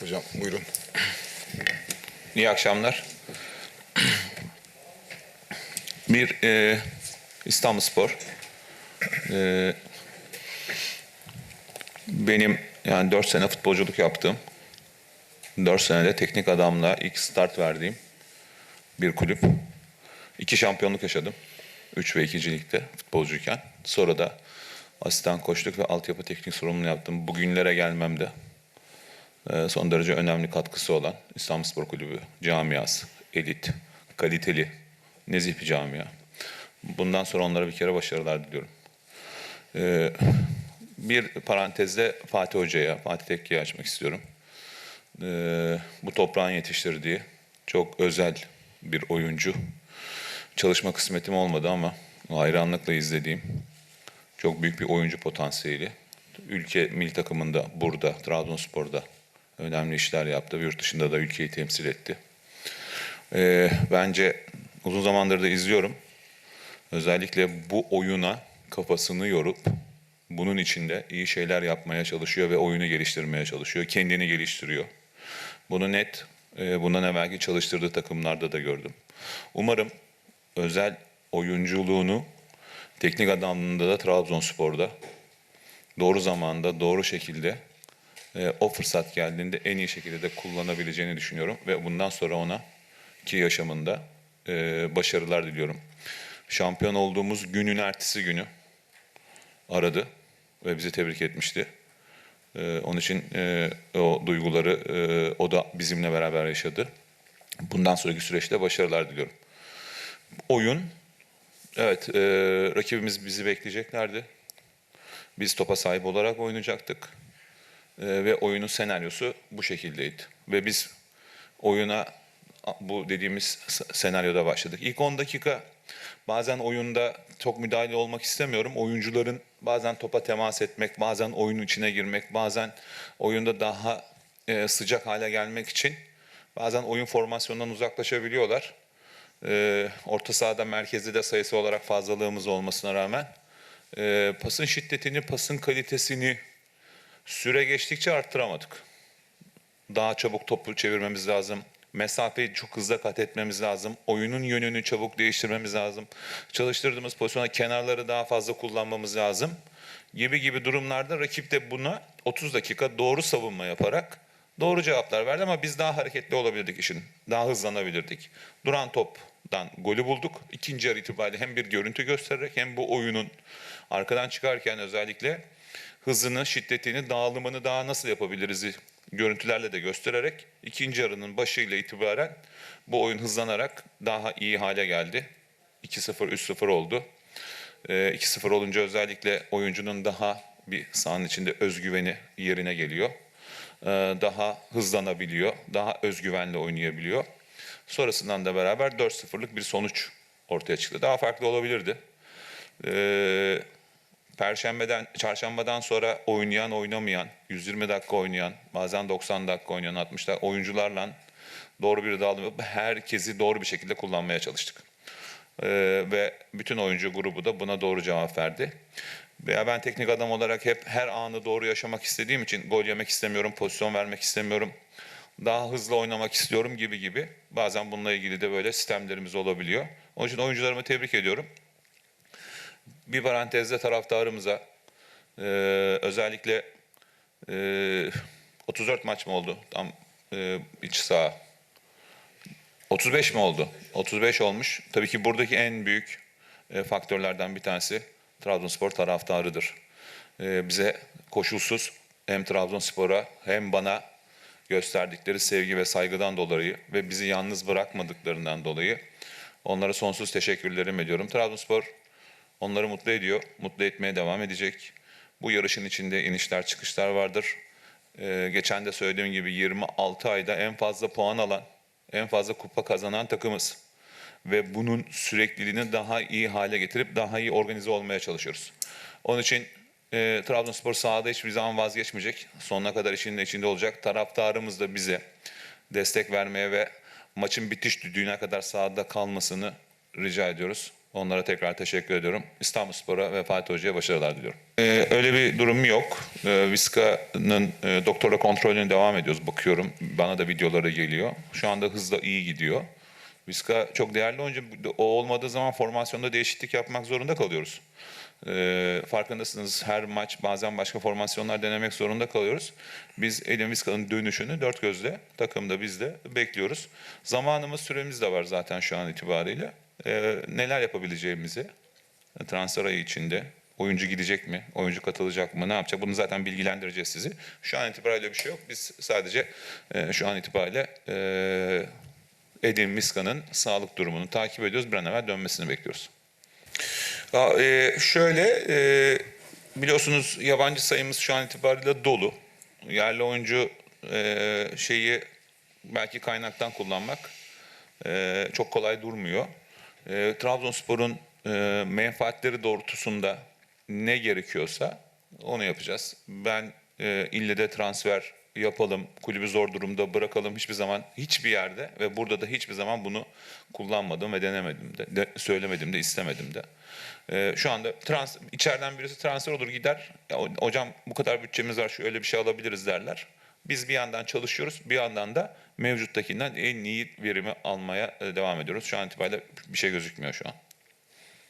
Hocam buyurun. İyi akşamlar. Bir e, İstanbulspor. E, benim yani 4 sene futbolculuk yaptığım, 4 senede teknik adamla ilk start verdiğim bir kulüp. İki şampiyonluk yaşadım. 3 ve 2. ligde futbolcuyken. Sonra da asistan koçluk ve altyapı teknik sorumluluğu yaptım. Bugünlere gelmemde son derece önemli katkısı olan İstanbulspor Kulübü camiası, elit, kaliteli, nezih bir camia. Bundan sonra onlara bir kere başarılar diliyorum. E, bir parantezde Fatih Hoca'ya, Fatih Tekke'yi açmak istiyorum. E, bu toprağın yetiştirdiği çok özel bir oyuncu. Çalışma kısmetim olmadı ama hayranlıkla izlediğim çok büyük bir oyuncu potansiyeli. Ülke milli takımında burada, Trabzonspor'da önemli işler yaptı. Yurt dışında da ülkeyi temsil etti. Ee, bence uzun zamandır da izliyorum. Özellikle bu oyuna kafasını yorup bunun içinde iyi şeyler yapmaya çalışıyor ve oyunu geliştirmeye çalışıyor. Kendini geliştiriyor. Bunu net e, bundan evvelki çalıştırdığı takımlarda da gördüm. Umarım özel oyunculuğunu teknik adamlığında da Trabzonspor'da doğru zamanda, doğru şekilde e, o fırsat geldiğinde en iyi şekilde de kullanabileceğini düşünüyorum. Ve bundan sonra ona ki yaşamında e, başarılar diliyorum. Şampiyon olduğumuz günün ertesi günü aradı ve bizi tebrik etmişti. E, onun için e, o duyguları e, o da bizimle beraber yaşadı. Bundan sonraki süreçte başarılar diliyorum. Oyun, evet rakibimiz bizi bekleyeceklerdi. Biz topa sahip olarak oynayacaktık. Ee, ve oyunun senaryosu bu şekildeydi. Ve biz oyuna bu dediğimiz senaryoda başladık. İlk 10 dakika bazen oyunda çok müdahale olmak istemiyorum. Oyuncuların bazen topa temas etmek, bazen oyunun içine girmek, bazen oyunda daha e, sıcak hale gelmek için bazen oyun formasyonundan uzaklaşabiliyorlar. Ee, orta sahada merkezde de sayısı olarak fazlalığımız olmasına rağmen e, pasın şiddetini, pasın kalitesini süre geçtikçe arttıramadık. Daha çabuk topu çevirmemiz lazım. Mesafeyi çok hızlı kat etmemiz lazım. Oyunun yönünü çabuk değiştirmemiz lazım. Çalıştırdığımız pozisyona kenarları daha fazla kullanmamız lazım. Gibi gibi durumlarda rakip de buna 30 dakika doğru savunma yaparak doğru cevaplar verdi ama biz daha hareketli olabilirdik işin. Daha hızlanabilirdik. Duran toptan golü bulduk. İkinci yarı itibariyle hem bir görüntü göstererek hem bu oyunun arkadan çıkarken özellikle hızını, şiddetini, dağılımını daha nasıl yapabiliriz görüntülerle de göstererek ikinci yarının başıyla itibaren bu oyun hızlanarak daha iyi hale geldi. 2-0, 3-0 oldu. Ee, 2-0 olunca özellikle oyuncunun daha bir sahanın içinde özgüveni yerine geliyor. Ee, daha hızlanabiliyor, daha özgüvenle oynayabiliyor. Sonrasından da beraber 4-0'lık bir sonuç ortaya çıktı. Daha farklı olabilirdi. Ee, Perşembeden, çarşambadan sonra oynayan, oynamayan, 120 dakika oynayan, bazen 90 dakika oynayan, 60 dakika oyuncularla doğru bir dağılım yapıp herkesi doğru bir şekilde kullanmaya çalıştık. Ee, ve bütün oyuncu grubu da buna doğru cevap verdi. Veya ben teknik adam olarak hep her anı doğru yaşamak istediğim için gol yemek istemiyorum, pozisyon vermek istemiyorum. Daha hızlı oynamak istiyorum gibi gibi. Bazen bununla ilgili de böyle sistemlerimiz olabiliyor. Onun için oyuncularımı tebrik ediyorum bir parantezde taraftarımıza e, özellikle e, 34 maç mı oldu? Tam e, iç saha. 35 mi oldu? 35 olmuş. Tabii ki buradaki en büyük e, faktörlerden bir tanesi Trabzonspor taraftarıdır. E, bize koşulsuz hem Trabzonspor'a hem bana gösterdikleri sevgi ve saygıdan dolayı ve bizi yalnız bırakmadıklarından dolayı onlara sonsuz teşekkürlerimi ediyorum. Trabzonspor Onları mutlu ediyor, mutlu etmeye devam edecek. Bu yarışın içinde inişler çıkışlar vardır. Ee, geçen de söylediğim gibi 26 ayda en fazla puan alan, en fazla kupa kazanan takımız. Ve bunun sürekliliğini daha iyi hale getirip daha iyi organize olmaya çalışıyoruz. Onun için e, Trabzonspor sahada hiçbir zaman vazgeçmeyecek. Sonuna kadar işin içinde olacak. Taraftarımız da bize destek vermeye ve maçın bitiş düdüğüne kadar sahada kalmasını rica ediyoruz. Onlara tekrar teşekkür ediyorum. İstanbulspor'a ve Fatih Hoca'ya başarılar diliyorum. Ee, öyle bir durum yok. Ee, Vizca'nın e, doktora kontrolüne devam ediyoruz. Bakıyorum. Bana da videoları geliyor. Şu anda hızla iyi gidiyor. Vizca çok değerli oyuncu. O olmadığı zaman formasyonda değişiklik yapmak zorunda kalıyoruz. Ee, farkındasınız her maç bazen başka formasyonlar denemek zorunda kalıyoruz. Biz Edin Vizca'nın dönüşünü dört gözle takımda biz de bekliyoruz. Zamanımız süremiz de var zaten şu an itibariyle. Ee, neler yapabileceğimizi transfer ayı içinde oyuncu gidecek mi, oyuncu katılacak mı, ne yapacak bunu zaten bilgilendireceğiz sizi. Şu an itibariyle bir şey yok. Biz sadece e, şu an itibariyle e, Edin Vizca'nın sağlık durumunu takip ediyoruz. Bir an evvel dönmesini bekliyoruz. Ya, e, şöyle e, biliyorsunuz yabancı sayımız şu an itibariyle dolu. Yerli oyuncu e, şeyi belki kaynaktan kullanmak e, çok kolay durmuyor. E, Trabzonspor'un e, menfaatleri doğrultusunda ne gerekiyorsa onu yapacağız. Ben e, ille de transfer yapalım, kulübü zor durumda bırakalım hiçbir zaman hiçbir yerde ve burada da hiçbir zaman bunu kullanmadım ve denemedim de, de söylemedim de istemedim de. Ee, şu anda trans, içeriden birisi transfer olur gider. Ya, ho- hocam bu kadar bütçemiz var şu öyle bir şey alabiliriz derler. Biz bir yandan çalışıyoruz, bir yandan da mevcuttakinden en iyi verimi almaya e, devam ediyoruz. Şu an itibariyle bir şey gözükmüyor şu an.